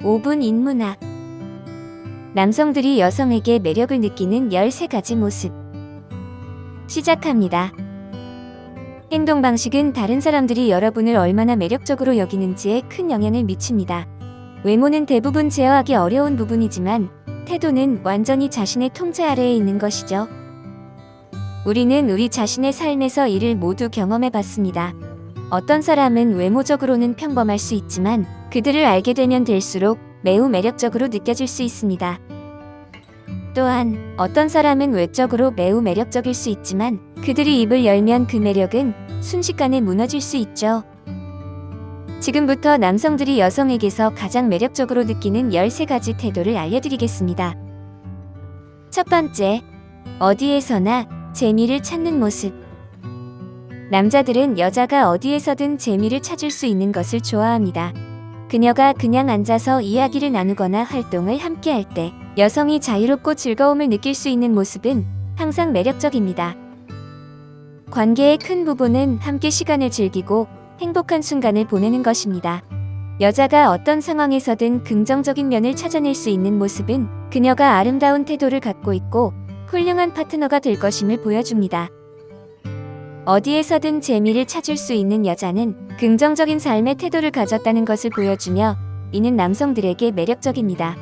5분 인문학 남성들이 여성에게 매력을 느끼는 13가지 모습 시작합니다. 행동 방식은 다른 사람들이 여러분을 얼마나 매력적으로 여기는지에 큰 영향을 미칩니다. 외모는 대부분 제어하기 어려운 부분이지만 태도는 완전히 자신의 통제 아래에 있는 것이죠. 우리는 우리 자신의 삶에서 이를 모두 경험해 봤습니다. 어떤 사람은 외모적으로는 평범할 수 있지만 그들을 알게 되면 될수록 매우 매력적으로 느껴질 수 있습니다. 또한 어떤 사람은 외적으로 매우 매력적일 수 있지만 그들이 입을 열면 그 매력은 순식간에 무너질 수 있죠. 지금부터 남성들이 여성에게서 가장 매력적으로 느끼는 13가지 태도를 알려드리겠습니다. 첫 번째, 어디에서나 재미를 찾는 모습. 남자들은 여자가 어디에서든 재미를 찾을 수 있는 것을 좋아합니다. 그녀가 그냥 앉아서 이야기를 나누거나 활동을 함께 할 때 여성이 자유롭고 즐거움을 느낄 수 있는 모습은 항상 매력적입니다. 관계의 큰 부분은 함께 시간을 즐기고 행복한 순간을 보내는 것입니다. 여자가 어떤 상황에서든 긍정적인 면을 찾아낼 수 있는 모습은 그녀가 아름다운 태도를 갖고 있고 훌륭한 파트너가 될 것임을 보여줍니다. 어디에서든 재미를 찾을 수 있는 여자는 긍정적인 삶의 태도를 가졌다는 것을 보여주며 이는 남성들에게 매력적입니다.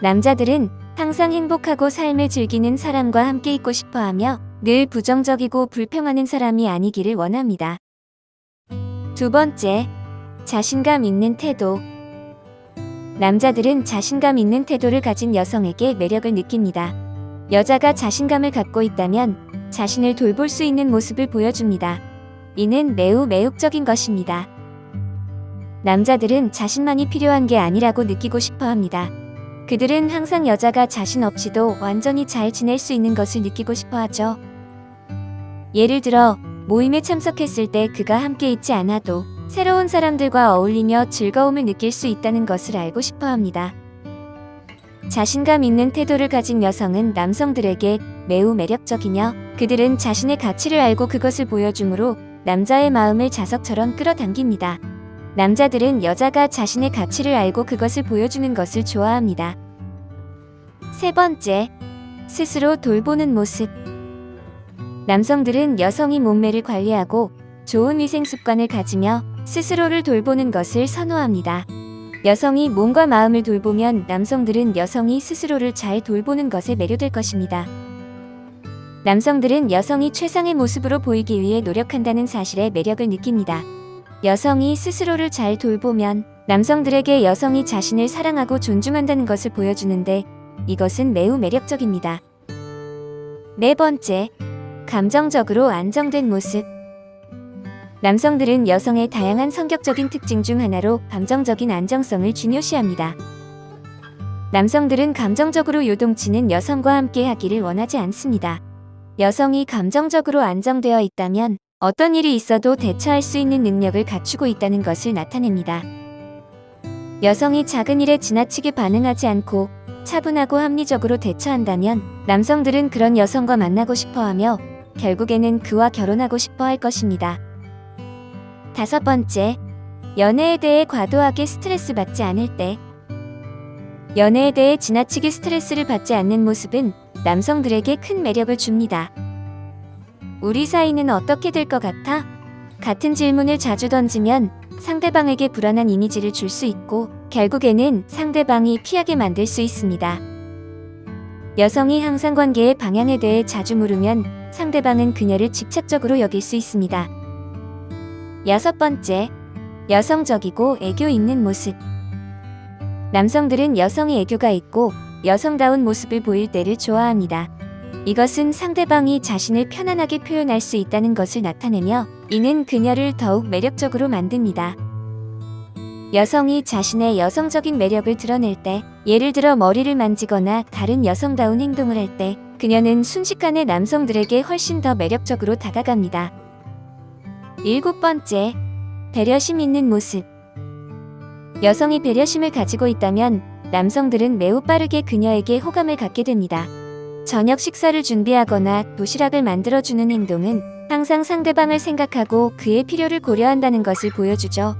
남자들은 항상 행복하고 삶을 즐기는 사람과 함께 있고 싶어 하며 늘 부정적이고 불평하는 사람이 아니기를 원합니다. 두 번째, 자신감 있는 태도. 남자들은 자신감 있는 태도를 가진 여성에게 매력을 느낍니다. 여자가 자신감을 갖고 있다면 자신을 돌볼 수 있는 모습을 보여줍니다. 이는 매우 매혹적인 것입니다. 남자들은 자신만이 필요한 게 아니라고 느끼고 싶어 합니다. 그들은 항상 여자가 자신 없이도 완전히 잘 지낼 수 있는 것을 느끼고 싶어 하죠. 예를 들어, 모임에 참석했을 때 그가 함께 있지 않아도 새로운 사람들과 어울리며 즐거움을 느낄 수 있다는 것을 알고 싶어 합니다. 자신감 있는 태도를 가진 여성은 남성들에게 매우 매력적이며 그들은 자신의 가치를 알고 그것을 보여주므로 남자의 마음을 자석처럼 끌어당깁니다. 남자들은 여자가 자신의 가치를 알고 그것을 보여주는 것을 좋아합니다. 세 번째, 스스로 돌보는 모습. 남성들은 여성이 몸매를 관리하고 좋은 위생 습관을 가지며 스스로를 돌보는 것을 선호합니다. 여성이 몸과 마음을 돌보면 남성들은 여성이 스스로를 잘 돌보는 것에 매료될 것입니다. 남성들은 여성이 최상의 모습으로 보이기 위해 노력한다는 사실에 매력을 느낍니다. 여성이 스스로를 잘 돌보면 남성들에게 여성이 자신을 사랑하고 존중한다는 것을 보여주는데 이것은 매우 매력적입니다. 네 번째, 감정적으로 안정된 모습. 남성들은 여성의 다양한 성격적인 특징 중 하나로 감정적인 안정성을 중요시합니다. 남성들은 감정적으로 요동치는 여성과 함께 하기를 원하지 않습니다. 여성이 감정적으로 안정되어 있다면 어떤 일이 있어도 대처할 수 있는 능력을 갖추고 있다는 것을 나타냅니다. 여성이 작은 일에 지나치게 반응하지 않고 차분하고 합리적으로 대처한다면 남성들은 그런 여성과 만나고 싶어 하며 결국에는 그와 결혼하고 싶어 할 것입니다. 다섯 번째, 연애에 대해 과도하게 스트레스 받지 않을 때. 연애에 대해 지나치게 스트레스를 받지 않는 모습은 남성들에게 큰 매력을 줍니다. 우리 사이는 어떻게 될 것 같아? 같은 질문을 자주 던지면 상대방에게 불안한 이미지를 줄 수 있고 결국에는 상대방이 피하게 만들 수 있습니다. 여성이 항상 관계의 방향에 대해 자주 물으면 상대방은 그녀를 집착적으로 여길 수 있습니다. 여섯 번째, 여성적이고 애교 있는 모습. 남성들은 여성의 애교가 있고 여성다운 모습을 보일 때를 좋아합니다. 이것은 상대방이 자신을 편안하게 표현할 수 있다는 것을 나타내며 이는 그녀를 더욱 매력적으로 만듭니다. 여성이 자신의 여성적인 매력을 드러낼 때, 예를 들어 머리를 만지거나 다른 여성다운 행동을 할 때, 그녀는 순식간에 남성들에게 훨씬 더 매력적으로 다가갑니다. 일곱 번째, 배려심 있는 모습. 여성이 배려심을 가지고 있다면 남성들은 매우 빠르게 그녀에게 호감을 갖게 됩니다. 저녁 식사를 준비하거나 도시락을 만들어주는 행동은 항상 상대방을 생각하고 그의 필요를 고려한다는 것을 보여주죠.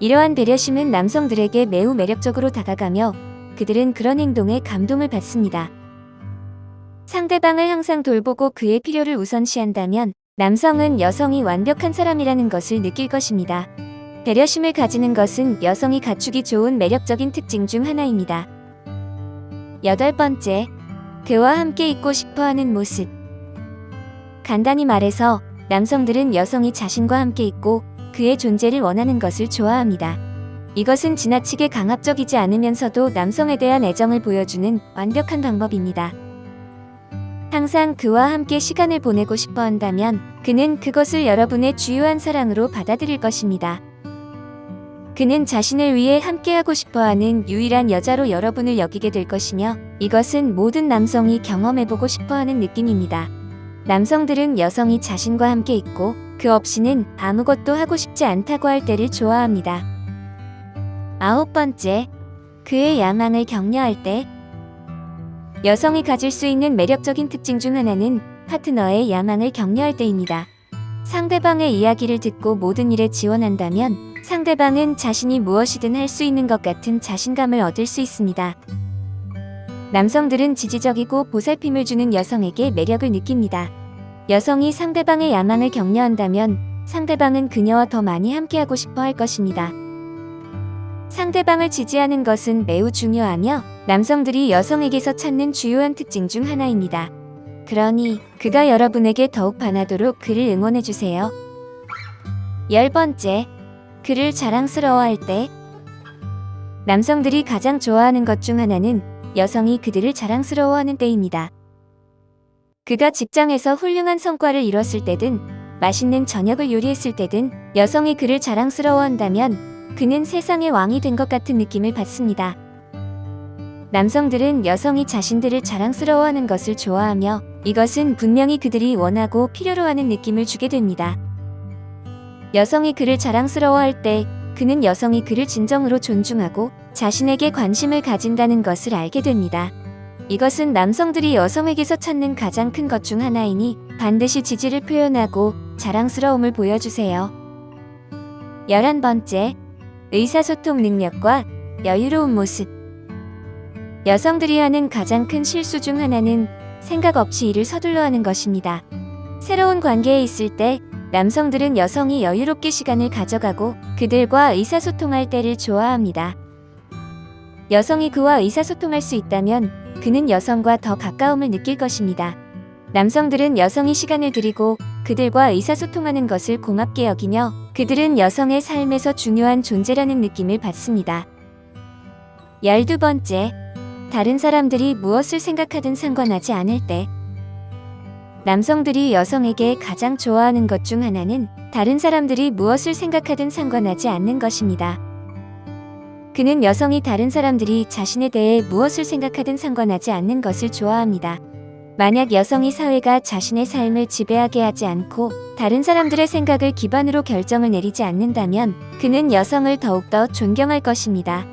이러한 배려심은 남성들에게 매우 매력적으로 다가가며 그들은 그런 행동에 감동을 받습니다. 상대방을 항상 돌보고 그의 필요를 우선시한다면 남성은 여성이 완벽한 사람이라는 것을 느낄 것입니다. 배려심을 가지는 것은 여성이 갖추기 좋은 매력적인 특징 중 하나입니다. 여덟 번째, 그와 함께 있고 싶어 하는 모습. 간단히 말해서 남성들은 여성이 자신과 함께 있고 그의 존재를 원하는 것을 좋아합니다. 이것은 지나치게 강압적이지 않으면서도 남성에 대한 애정을 보여주는 완벽한 방법입니다. 항상 그와 함께 시간을 보내고 싶어 한다면 그는 그것을 여러분의 주요한 사랑으로 받아들일 것입니다. 그는 자신을 위해 함께하고 싶어 하는 유일한 여자로 여러분을 여기게 될 것이며 이것은 모든 남성이 경험해보고 싶어 하는 느낌입니다. 남성들은 여성이 자신과 함께 있고 그 없이는 아무것도 하고 싶지 않다고 할 때를 좋아합니다. 아홉 번째, 그의 야망을 격려할 때 여성이 가질 수 있는 매력적인 특징 중 하나는 파트너의 야망을 격려할 때입니다. 상대방의 이야기를 듣고 모든 일에 지원한다면 상대방은 자신이 무엇이든 할 수 있는 것 같은 자신감을 얻을 수 있습니다. 남성들은 지지적이고 보살핌을 주는 여성에게 매력을 느낍니다. 여성이 상대방의 야망을 격려한다면 상대방은 그녀와 더 많이 함께하고 싶어 할 것입니다. 상대방을 지지하는 것은 매우 중요하며 남성들이 여성에게서 찾는 주요한 특징 중 하나입니다. 그러니 그가 여러분에게 더욱 반하도록 그를 응원해 주세요. 열 번째, 그를 자랑스러워할 때 남성들이 가장 좋아하는 것 중 하나는 여성이 그들을 자랑스러워하는 때입니다. 그가 직장에서 훌륭한 성과를 이뤘을 때든 맛있는 저녁을 요리했을 때든 여성이 그를 자랑스러워한다면 그는 세상의 왕이 된 것 같은 느낌을 받습니다. 남성들은 여성이 자신들을 자랑스러워하는 것을 좋아하며 이것은 분명히 그들이 원하고 필요로 하는 느낌을 주게 됩니다. 여성이 그를 자랑스러워할 때 그는 여성이 그를 진정으로 존중하고 자신에게 관심을 가진다는 것을 알게 됩니다. 이것은 남성들이 여성에게서 찾는 가장 큰 것 중 하나이니 반드시 지지를 표현하고 자랑스러움을 보여주세요. 열한 번째, 의사소통 능력과 여유로운 모습. 여성들이 하는 가장 큰 실수 중 하나는 생각 없이 일을 서둘러 하는 것입니다. 새로운 관계에 있을 때 남성들은 여성이 여유롭게 시간을 가져가고 그들과 의사소통할 때를 좋아합니다. 여성이 그와 의사소통할 수 있다면 그는 여성과 더 가까움을 느낄 것입니다. 남성들은 여성이 시간을 들이고 그들과 의사소통하는 것을 고맙게 여기며 그들은 여성의 삶에서 중요한 존재라는 느낌을 받습니다. 열두 번째, 다른 사람들이 무엇을 생각하든 상관하지 않을 때 남성들이 여성에게 가장 좋아하는 것 중 하나는 다른 사람들이 무엇을 생각하든 상관하지 않는 것입니다. 그는 여성이 다른 사람들이 자신에 대해 무엇을 생각하든 상관하지 않는 것을 좋아합니다. 만약 여성이 사회가 자신의 삶을 지배하게 하지 않고 다른 사람들의 생각을 기반으로 결정을 내리지 않는다면 그는 여성을 더욱더 존경할 것입니다.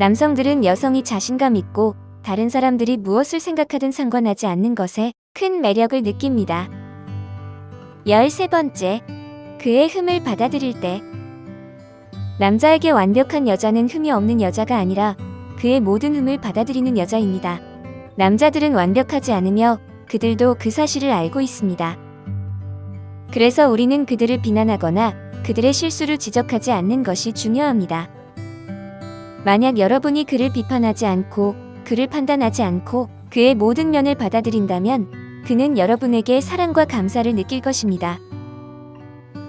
남성들은 여성이 자신감 있고 다른 사람들이 무엇을 생각하든 상관하지 않는 것에 큰 매력을 느낍니다. 열세 번째, 그의 흠을 받아들일 때 남자에게 완벽한 여자는 흠이 없는 여자가 아니라 그의 모든 흠을 받아들이는 여자입니다. 남자들은 완벽하지 않으며 그들도 그 사실을 알고 있습니다. 그래서 우리는 그들을 비난하거나 그들의 실수를 지적하지 않는 것이 중요합니다. 만약 여러분이 그를 비판하지 않고 그를 판단하지 않고 그의 모든 면을 받아들인다면 그는 여러분에게 사랑과 감사를 느낄 것입니다.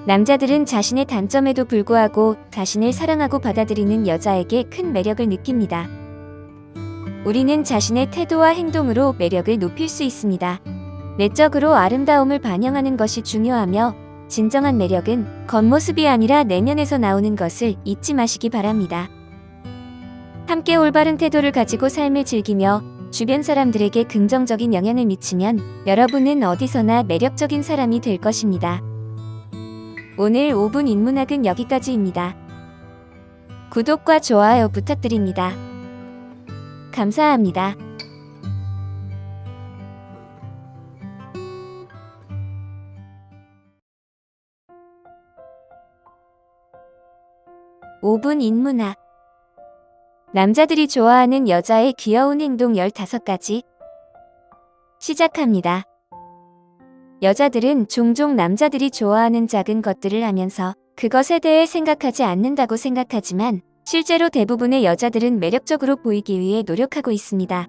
남자들은 자신의 단점에도 불구하고 자신을 사랑하고 받아들이는 여자에게 큰 매력을 느낍니다. 우리는 자신의 태도와 행동으로 매력을 높일 수 있습니다. 내적으로 아름다움을 반영하는 것이 중요하며 진정한 매력은 겉모습이 아니라 내면에서 나오는 것을 잊지 마시기 바랍니다. 함께 올바른 태도를 가지고 삶을 즐기며 주변 사람들에게 긍정적인 영향을 미치면 여러분은 어디서나 매력적인 사람이 될 것입니다. 오늘 5분 인문학은 여기까지입니다. 구독과 좋아요 부탁드립니다. 감사합니다. 5분 인문학 남자들이 좋아하는 여자의 귀여운 행동 15가지 시작합니다. 여자들은 종종 남자들이 좋아하는 작은 것들을 하면서 그것에 대해 생각하지 않는다고 생각하지만 실제로 대부분의 여자들은 매력적으로 보이기 위해 노력하고 있습니다.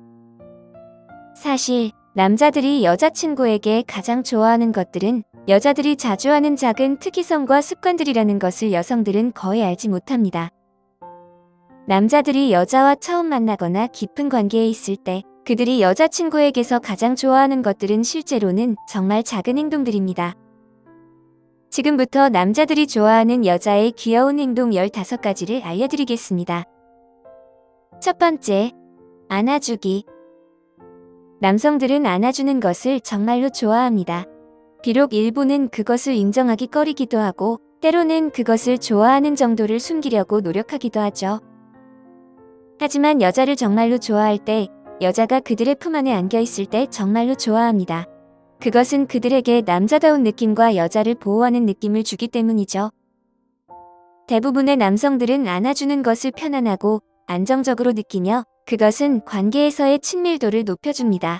사실 남자들이 여자친구에게 가장 좋아하는 것들은 여자들이 자주 하는 작은 특이성과 습관들이라는 것을 여성들은 거의 알지 못합니다. 남자들이 여자와 처음 만나거나 깊은 관계에 있을 때 그들이 여자친구에게서 가장 좋아하는 것들은 실제로는 정말 작은 행동들입니다. 지금부터 남자들이 좋아하는 여자의 귀여운 행동 15가지를 알려드리겠습니다. 첫 번째, 안아주기. 남성들은 안아주는 것을 정말로 좋아합니다. 비록 일부는 그것을 인정하기 꺼리기도 하고 때로는 그것을 좋아하는 정도를 숨기려고 노력하기도 하죠. 하지만 여자를 정말로 좋아할 때 여자가 그들의 품 안에 안겨 있을 때 정말로 좋아합니다. 그것은 그들에게 남자다운 느낌과 여자를 보호하는 느낌을 주기 때문이죠. 대부분의 남성들은 안아주는 것을 편안하고 안정적으로 느끼며 그것은 관계에서의 친밀도를 높여줍니다.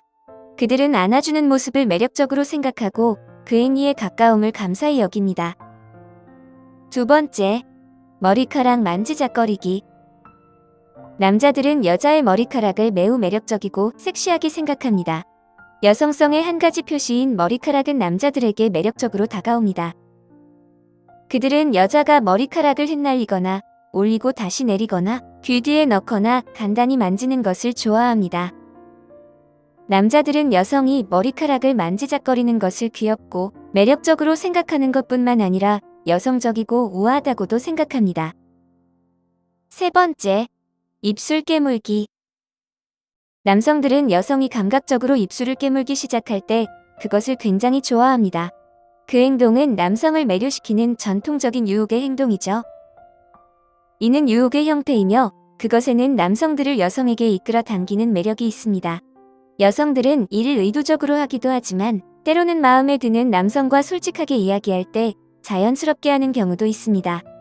그들은 안아주는 모습을 매력적으로 생각하고 그 행위에 가까움을 감사히 여깁니다. 두 번째, 머리카락 만지작거리기. 남자들은 여자의 머리카락을 매우 매력적이고 섹시하게 생각합니다. 여성성의 한 가지 표시인 머리카락은 남자들에게 매력적으로 다가옵니다. 그들은 여자가 머리카락을 흩날리거나 올리고 다시 내리거나 귀 뒤에 넣거나 간단히 만지는 것을 좋아합니다. 남자들은 여성이 머리카락을 만지작거리는 것을 귀엽고 매력적으로 생각하는 것뿐만 아니라 여성적이고 우아하다고도 생각합니다. 세 번째, 입술 깨물기. 남성들은 여성이 감각적으로 입술을 깨물기 시작할 때 그것을 굉장히 좋아합니다. 그 행동은 남성을 매료시키는 전통적인 유혹의 행동이죠. 이는 유혹의 형태이며 그것에는 남성들을 여성에게 이끌어 당기는 매력이 있습니다. 여성들은 이를 의도적으로 하기도 하지만 때로는 마음에 드는 남성과 솔직하게 이야기할 때 자연스럽게 하는 경우도 있습니다.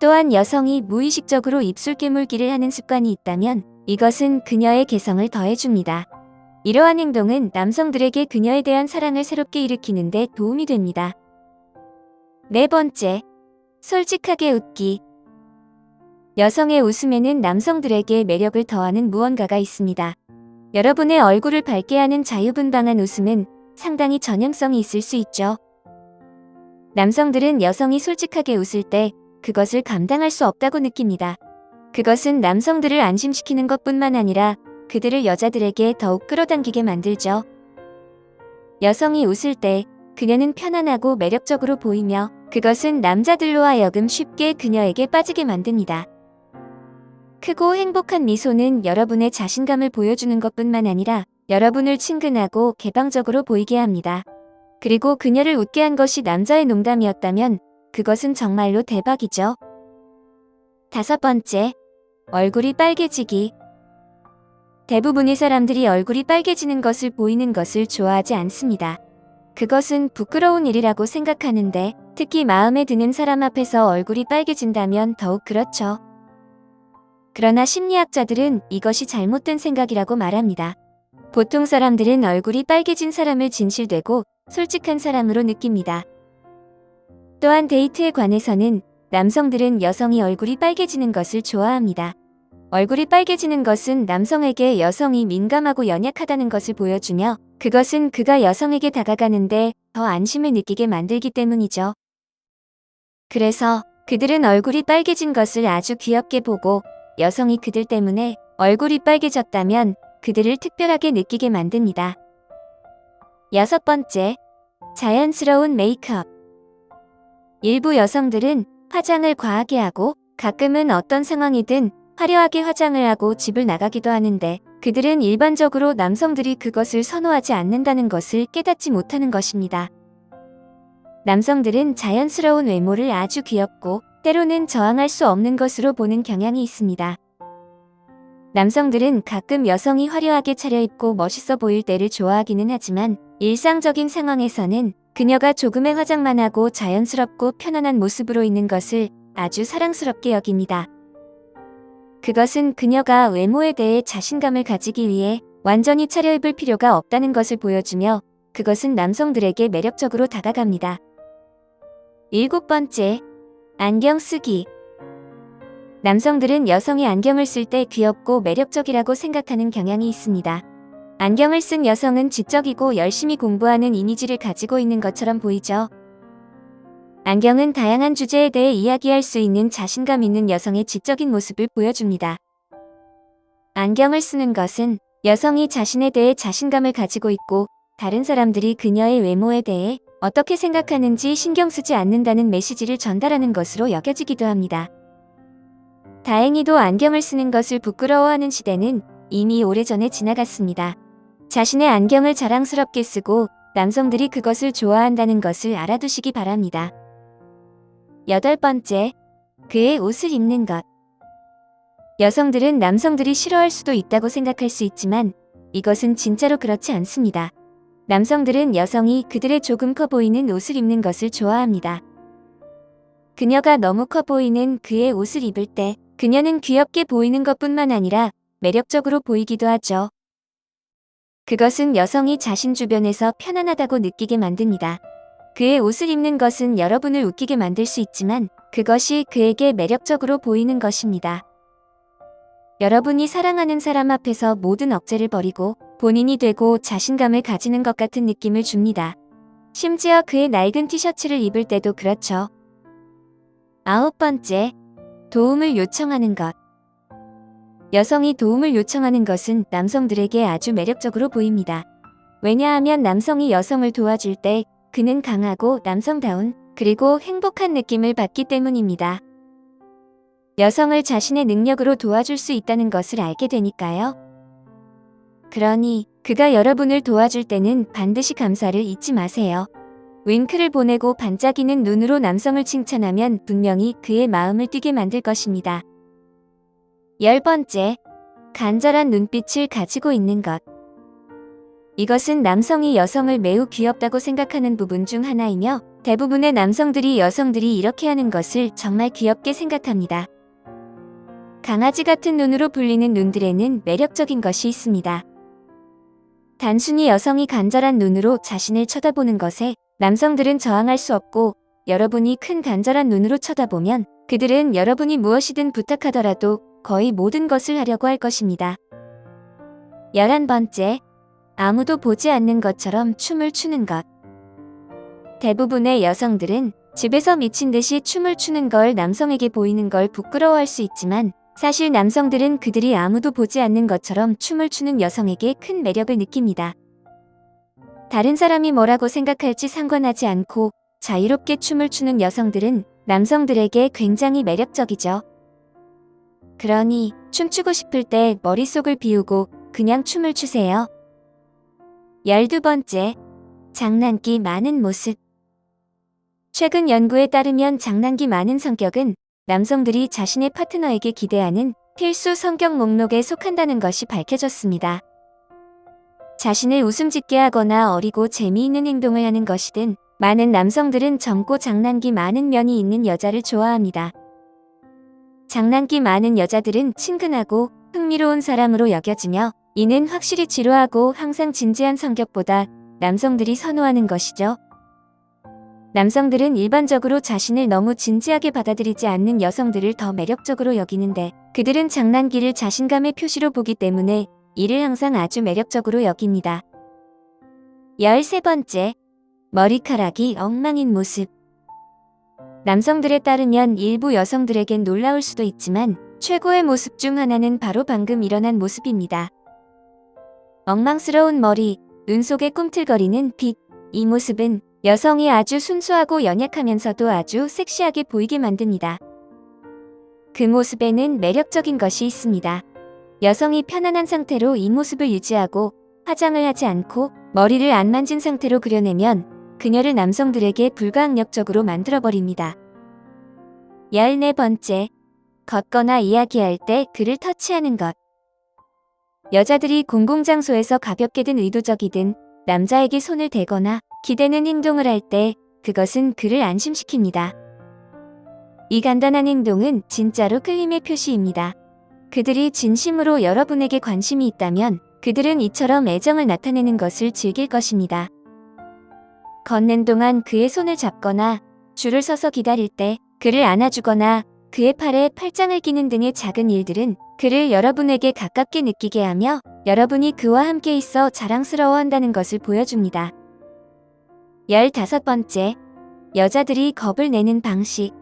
또한 여성이 무의식적으로 입술 깨물기를 하는 습관이 있다면 이것은 그녀의 개성을 더해줍니다. 이러한 행동은 남성들에게 그녀에 대한 사랑을 새롭게 일으키는 데 도움이 됩니다. 네 번째, 솔직하게 웃기. 여성의 웃음에는 남성들에게 매력을 더하는 무언가가 있습니다. 여러분의 얼굴을 밝게 하는 자유분방한 웃음은 상당히 전형성이 있을 수 있죠. 남성들은 여성이 솔직하게 웃을 때 그것을 감당할 수 없다고 느낍니다. 그것은 남성들을 안심시키는 것뿐만 아니라 그들을 여자들에게 더욱 끌어당기게 만들죠. 여성이 웃을 때 그녀는 편안하고 매력적으로 보이며 그것은 남자들로 하여금 쉽게 그녀에게 빠지게 만듭니다. 크고 행복한 미소는 여러분의 자신감을 보여주는 것뿐만 아니라 여러분을 친근하고 개방적으로 보이게 합니다. 그리고 그녀를 웃게 한 것이 남자의 농담이었다면 그것은 정말로 대박이죠. 다섯 번째, 얼굴이 빨개지기. 대부분의 사람들이 얼굴이 빨개지는 것을 보이는 것을 좋아하지 않습니다. 그것은 부끄러운 일이라고 생각하는데 특히 마음에 드는 사람 앞에서 얼굴이 빨개진다면 더욱 그렇죠. 그러나 심리학자들은 이것이 잘못된 생각이라고 말합니다. 보통 사람들은 얼굴이 빨개진 사람을 진실되고 솔직한 사람으로 느낍니다. 또한 데이트에 관해서는 남성들은 여성이 얼굴이 빨개지는 것을 좋아합니다. 얼굴이 빨개지는 것은 남성에게 여성이 민감하고 연약하다는 것을 보여주며 그것은 그가 여성에게 다가가는데 더 안심을 느끼게 만들기 때문이죠. 그래서 그들은 얼굴이 빨개진 것을 아주 귀엽게 보고 여성이 그들 때문에 얼굴이 빨개졌다면 그들을 특별하게 느끼게 만듭니다. 여섯 번째, 자연스러운 메이크업. 일부 여성들은 화장을 과하게 하고 가끔은 어떤 상황이든 화려하게 화장을 하고 집을 나가기도 하는데 그들은 일반적으로 남성들이 그것을 선호하지 않는다는 것을 깨닫지 못하는 것입니다. 남성들은 자연스러운 외모를 아주 귀엽고 때로는 저항할 수 없는 것으로 보는 경향이 있습니다. 남성들은 가끔 여성이 화려하게 차려입고 멋있어 보일 때를 좋아하기는 하지만 일상적인 상황에서는 그녀가 조금의 화장만 하고 자연스럽고 편안한 모습으로 있는 것을 아주 사랑스럽게 여깁니다. 그것은 그녀가 외모에 대해 자신감을 가지기 위해 완전히 차려입을 필요가 없다는 것을 보여주며 그것은 남성들에게 매력적으로 다가갑니다. 일곱 번째, 안경 쓰기. 남성들은 여성이 안경을 쓸 때 귀엽고 매력적이라고 생각하는 경향이 있습니다. 안경을 쓴 여성은 지적이고 열심히 공부하는 이미지를 가지고 있는 것처럼 보이죠. 안경은 다양한 주제에 대해 이야기할 수 있는 자신감 있는 여성의 지적인 모습을 보여줍니다. 안경을 쓰는 것은 여성이 자신에 대해 자신감을 가지고 있고 다른 사람들이 그녀의 외모에 대해 어떻게 생각하는지 신경 쓰지 않는다는 메시지를 전달하는 것으로 여겨지기도 합니다. 다행히도 안경을 쓰는 것을 부끄러워하는 시대는 이미 오래전에 지나갔습니다. 자신의 안경을 자랑스럽게 쓰고 남성들이 그것을 좋아한다는 것을 알아두시기 바랍니다. 여덟 번째, 그의 옷을 입는 것. 여성들은 남성들이 싫어할 수도 있다고 생각할 수 있지만 이것은 진짜로 그렇지 않습니다. 남성들은 여성이 그들의 조금 커 보이는 옷을 입는 것을 좋아합니다. 그녀가 너무 커 보이는 그의 옷을 입을 때 그녀는 귀엽게 보이는 것뿐만 아니라 매력적으로 보이기도 하죠. 그것은 여성이 자신 주변에서 편안하다고 느끼게 만듭니다. 그의 옷을 입는 것은 여러분을 웃기게 만들 수 있지만 그것이 그에게 매력적으로 보이는 것입니다. 여러분이 사랑하는 사람 앞에서 모든 억제를 버리고 본인이 되고 자신감을 가지는 것 같은 느낌을 줍니다. 심지어 그의 낡은 티셔츠를 입을 때도 그렇죠. 아홉 번째, 도움을 요청하는 것. 여성이 도움을 요청하는 것은 남성들에게 아주 매력적으로 보입니다. 왜냐하면 남성이 여성을 도와줄 때 그는 강하고 남성다운 그리고 행복한 느낌을 받기 때문입니다. 여성을 자신의 능력으로 도와줄 수 있다는 것을 알게 되니까요. 그러니 그가 여러분을 도와줄 때는 반드시 감사를 잊지 마세요. 윙크를 보내고 반짝이는 눈으로 남성을 칭찬하면 분명히 그의 마음을 뛰게 만들 것입니다. 열 번째, 간절한 눈빛을 가지고 있는 것. 이것은 남성이 여성을 매우 귀엽다고 생각하는 부분 중 하나이며 대부분의 남성들이 여성들이 이렇게 하는 것을 정말 귀엽게 생각합니다. 강아지 같은 눈으로 불리는 눈들에는 매력적인 것이 있습니다. 단순히 여성이 간절한 눈으로 자신을 쳐다보는 것에 남성들은 저항할 수 없고 여러분이 큰 간절한 눈으로 쳐다보면 그들은 여러분이 무엇이든 부탁하더라도 거의 모든 것을 하려고 할 것입니다. 열한 번째, 아무도 보지 않는 것처럼 춤을 추는 것. 대부분의 여성들은 집에서 미친 듯이 춤을 추는 걸 남성에게 보이는 걸 부끄러워할 수 있지만 사실 남성들은 그들이 아무도 보지 않는 것처럼 춤을 추는 여성에게 큰 매력을 느낍니다. 다른 사람이 뭐라고 생각할지 상관하지 않고 자유롭게 춤을 추는 여성들은 남성들에게 굉장히 매력적이죠. 그러니 춤추고 싶을 때 머릿속을 비우고 그냥 춤을 추세요. 열두 번째, 장난기 많은 모습. 최근 연구에 따르면 장난기 많은 성격은 남성들이 자신의 파트너에게 기대하는 필수 성격 목록에 속한다는 것이 밝혀졌습니다. 자신을 웃음 짓게 하거나 어리고 재미있는 행동을 하는 것이든 많은 남성들은 젊고 장난기 많은 면이 있는 여자를 좋아합니다. 장난기 많은 여자들은 친근하고 흥미로운 사람으로 여겨지며 이는 확실히 지루하고 항상 진지한 성격보다 남성들이 선호하는 것이죠. 남성들은 일반적으로 자신을 너무 진지하게 받아들이지 않는 여성들을 더 매력적으로 여기는데 그들은 장난기를 자신감의 표시로 보기 때문에 이를 항상 아주 매력적으로 여깁니다. 열세 번째, 머리카락이 엉망인 모습. 남성들에 따르면 일부 여성들에겐 놀라울 수도 있지만 최고의 모습 중 하나는 바로 방금 일어난 모습입니다. 엉망스러운 머리, 눈 속에 꿈틀거리는 빛, 이 모습은 여성이 아주 순수하고 연약하면서도 아주 섹시하게 보이게 만듭니다. 그 모습에는 매력적인 것이 있습니다. 여성이 편안한 상태로 이 모습을 유지하고 화장을 하지 않고 머리를 안 만진 상태로 그려내면 그녀를 남성들에게 불가항력적으로 만들어버립니다. 열네 번째, 걷거나 이야기할 때 그를 터치하는 것. 여자들이 공공장소에서 가볍게든 의도적이든 남자에게 손을 대거나 기대는 행동을 할 때 그것은 그를 안심시킵니다. 이 간단한 행동은 진짜로 끌림의 표시입니다. 그들이 진심으로 여러분에게 관심이 있다면 그들은 이처럼 애정을 나타내는 것을 즐길 것입니다. 걷는 동안 그의 손을 잡거나 줄을 서서 기다릴 때 그를 안아주거나 그의 팔에 팔짱을 끼는 등의 작은 일들은 그를 여러분에게 가깝게 느끼게 하며 여러분이 그와 함께 있어 자랑스러워 한다는 것을 보여줍니다. 15번째, 여자들이 겁을 내는 방식.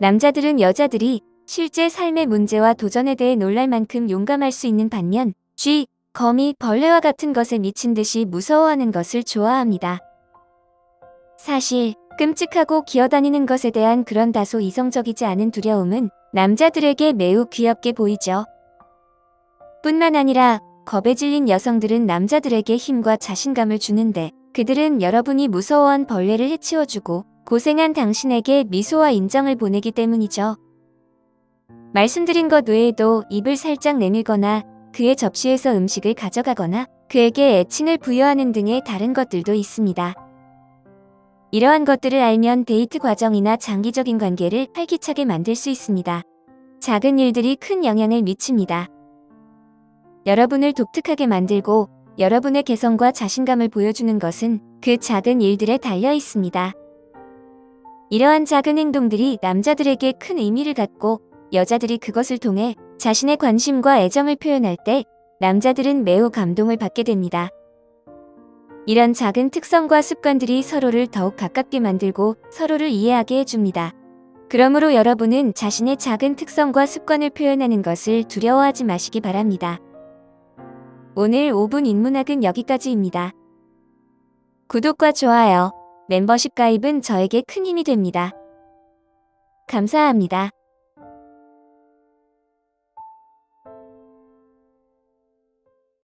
남자들은 여자들이 실제 삶의 문제와 도전에 대해 놀랄 만큼 용감할 수 있는 반면 쥐, 거미, 벌레와 같은 것에 미친 듯이 무서워하는 것을 좋아합니다. 사실 끔찍하고 기어다니는 것에 대한 그런 다소 이성적이지 않은 두려움은 남자들에게 매우 귀엽게 보이죠. 뿐만 아니라 겁에 질린 여성들은 남자들에게 힘과 자신감을 주는데 그들은 여러분이 무서워한 벌레를 해치워주고 고생한 당신에게 미소와 인정을 보내기 때문이죠. 말씀드린 것 외에도 입을 살짝 내밀거나 그의 접시에서 음식을 가져가거나 그에게 애칭을 부여하는 등의 다른 것들도 있습니다. 이러한 것들을 알면 데이트 과정이나 장기적인 관계를 활기차게 만들 수 있습니다. 작은 일들이 큰 영향을 미칩니다. 여러분을 독특하게 만들고 여러분의 개성과 자신감을 보여주는 것은 그 작은 일들에 달려 있습니다. 이러한 작은 행동들이 남자들에게 큰 의미를 갖고 여자들이 그것을 통해 자신의 관심과 애정을 표현할 때 남자들은 매우 감동을 받게 됩니다. 이런 작은 특성과 습관들이 서로를 더욱 가깝게 만들고 서로를 이해하게 해줍니다. 그러므로 여러분은 자신의 작은 특성과 습관을 표현하는 것을 두려워하지 마시기 바랍니다. 오늘 5분 인문학은 여기까지입니다. 구독과 좋아요, 멤버십 가입은 저에게 큰 힘이 됩니다. 감사합니다.